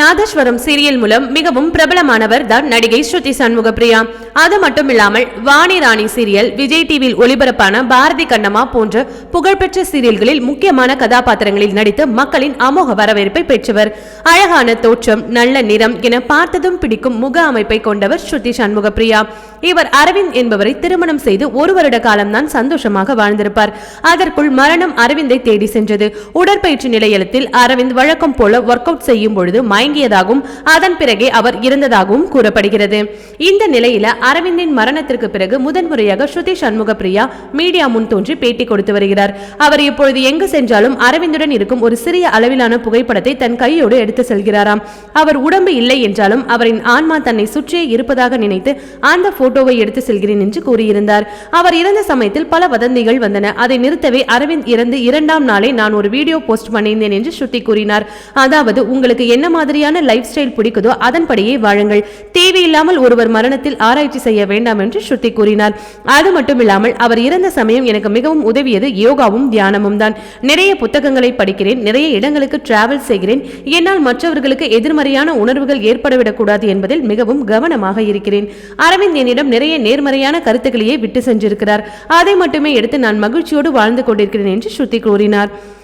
நாதஸ்வரம் serial மூலம் மிகவும் பிரபலமானவர் தான் நடிகை ஸ்ருதி சண்முகப்பிரியா. அது மட்டும் இல்லாமல் வாணி ராணி சீரியல் விஜய் டிவியில் ஒளிபரப்பான பாரதி கண்ணம்மா போன்ற புகழ்பெற்ற சீரியல்களில் முக்கியமான கதாபாத்திரங்களில் நடித்து மக்களின் அமோக வரவேற்பை பெற்றவர். அழகான தோற்றம் நல்ல நிறம் என பார்த்ததும் பிடிக்கும் முக அமைப்பை கொண்டவர் ஸ்ருதி சண்முகப்பிரியா. இவர் அரவிந்த் என்பவரை திருமணம் செய்து ஒரு வருட காலம்தான் சந்தோஷமாக வாழ்ந்திருப்பார். அதற்குள் மரணம் அரவிந்தை தேடி சென்றது. உடற்பயிற்சி நிலையத்தில் அரவிந்த் வழக்கம் போல ஒர்க் அவுட் செய்யும் பொழுது மயங்கியதாகவும் அதன் பிறகே அவர் இருந்ததாகவும் கூறப்படுகிறது. இந்த நிலையில அரவிந்தின் மரணத்திற்கு பிறகு முதன்முறையாக ஸ்ருதி சண்முக பிரியா மீடியா முன் தோன்றி பேட்டி கொடுத்து வருகிறார். அவர் இப்பொழுது எங்கு சென்றாலும் அரவிந்துடன் இருக்கும் ஒரு சிறிய அளவிலான புகைப்படத்தை தன் கையோடு எடுத்து செல்கிறாராம். அவர் உடம்பு இல்லை என்றாலும் அவரின் ஆன்மா தன்னை சுற்றியே இருப்பதாக நினைத்து அந்த போட்டோவை எடுத்து செல்கிறேன் என்று கூறியிருந்தார். அவர் இறந்த சமயத்தில் பல வதந்திகள் வந்தன. அதை நிறுத்தவே அரவிந்த் இறந்து இரண்டாம் நாளே நான் ஒரு வீடியோ போஸ்ட் பண்ணியிருந்தேன் என்று ஸ்ருதி கூறினார். அதாவது உங்களுக்கு என்ன மாதிரி மாதிரியான லைஃப் ஸ்டைல் பிடிக்குதோ அதன்படியே வாழுங்கள். தேவையில்லாமல் ஒருவர் மரணத்தில் ஆராய்ச்சி செய்ய வேண்டாம் என்று ஸ்ருதி கூறினார். அது மட்டுமில்லாமல் அவர் இறந்த சமயம் எனக்கு மிகவும் உதவியது யோகாவும் தியானமும் தான். நிறைய புத்தகங்களை படிக்கிறேன் நிறைய இடங்களுக்கு டிராவல் செய்கிறேன். என்னால் மற்றவர்களுக்கு எதிர்மறையான உணர்வுகள் ஏற்படவிடக்கூடாது என்பதில் மிகவும் கவனமாக இருக்கிறேன். அரவிந்த் என்னிடம் நிறைய நேர்மறையான கருத்துக்களையே விட்டு சென்றிருக்கிறார். அதை மட்டுமே எடுத்து நான் மகிழ்ச்சியோடு வாழ்ந்து கொண்டிருக்கிறேன் என்று ஸ்ருதி கூறினார்.